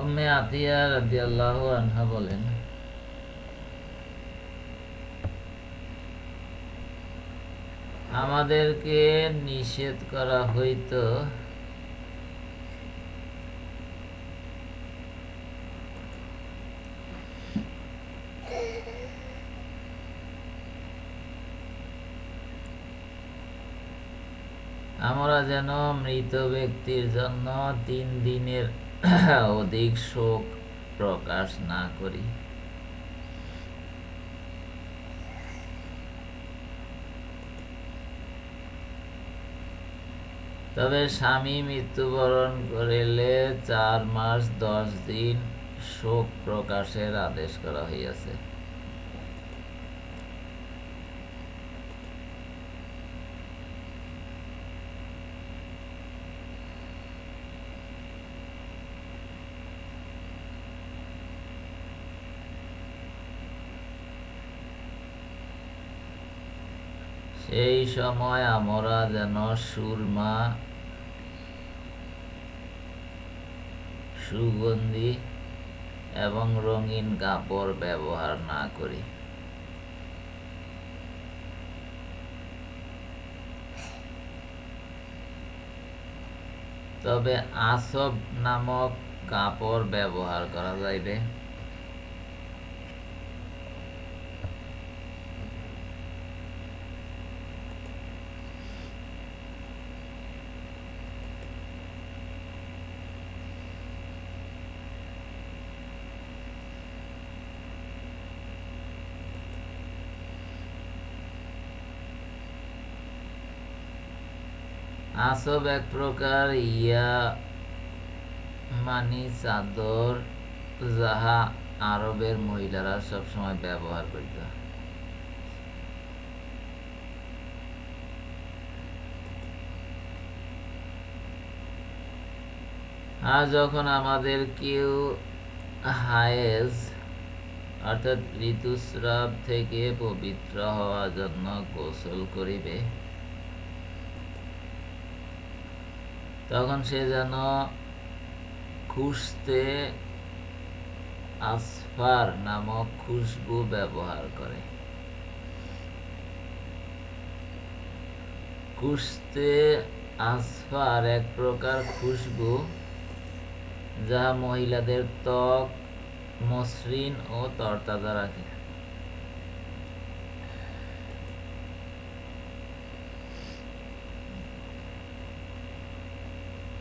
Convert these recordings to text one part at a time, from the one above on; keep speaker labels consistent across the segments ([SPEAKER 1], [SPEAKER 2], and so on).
[SPEAKER 1] উম্মে আতিয়া রাদিয়াল্লাহু আনহা বলেন, আমাদেরকে নিষেধ করা হইতো আমরা যেন মৃত ব্যক্তির জন্য তিন দিনের অধিক শোক প্রকাশ না করি। তবে স্বামী মৃত্যুবরণ করিলে চার মাস দশ দিন শোক প্রকাশের আদেশ করা হইয়াছে। সেই সময় আমরা যেন সুরমা, সুগন্ধি এবং রঙিন কাপড় ব্যবহার না করি। তবে আসব নামক কাপড় ব্যবহার করা যাইবে। আসব এক প্রকার ইয়া মানি চাদর যাহা আরবের মহিলারা সবসময় ব্যবহার করিত। আর যখন আমাদের কেউ হায়েজ, অর্থাৎ ঋতুস্রাব থেকে পবিত্র হওয়ার জন্য গোসল করিবে তখন সে যেন খুশতে আসফার নামক খুশবু ব্যবহার করে। কুশতে আসফার এক প্রকার খুশবু যা মহিলাদের ত্বক, মসৃণ ও তরতাজা রাখে।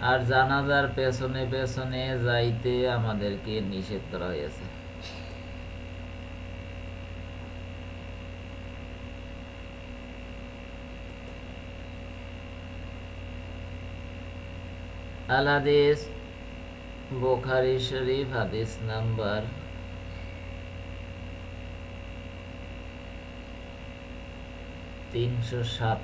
[SPEAKER 1] আর জানাজার পেছনে পেছনে যাইতে আমাদেরকে নিষেধ করা হয়েছে আল হাদিস, বোখারি শরীফ, হাদিস নাম্বার তিনশো সাত।